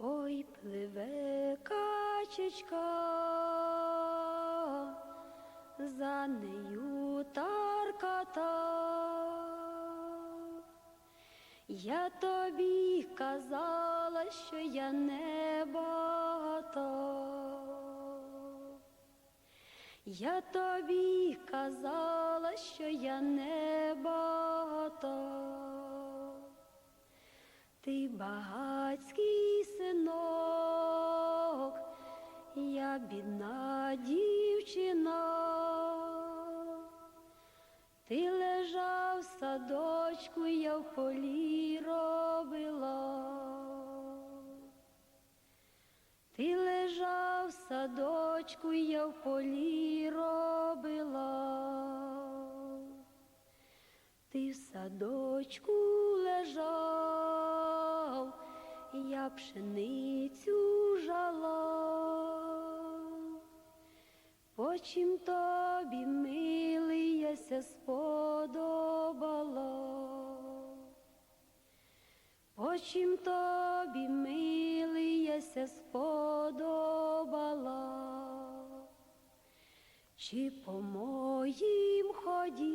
Ой, пливе качечка, за нею тарката. Я тобі казала, що я не багата. Я тобі казала, що я не Ти багатський синок, я бідна дівчина. Ти лежав в садочку, я в полі робила. Ти лежав в садочку, я в полі робила. Ти в садочку лежав, пшеницю жала. Почим тобі, милий, яся сподобала. Почим тобі, милий, яся сподобала. Чи по моїм ході,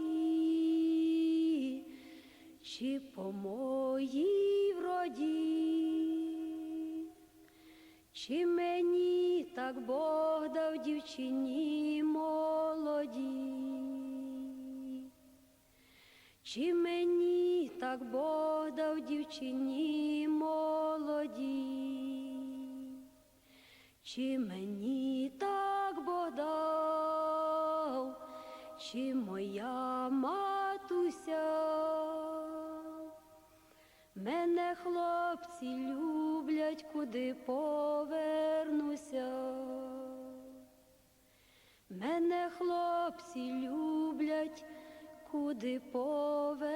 чи по моїй вроді, чи мені так Бог дав дівчині молоді, чи мені так Бог дав дівчині молоді, чи мені так Бог дав, чи моя матуся? Мене хлопці люблять, куди повернуся. Мене хлопці люблять, куди повернуся.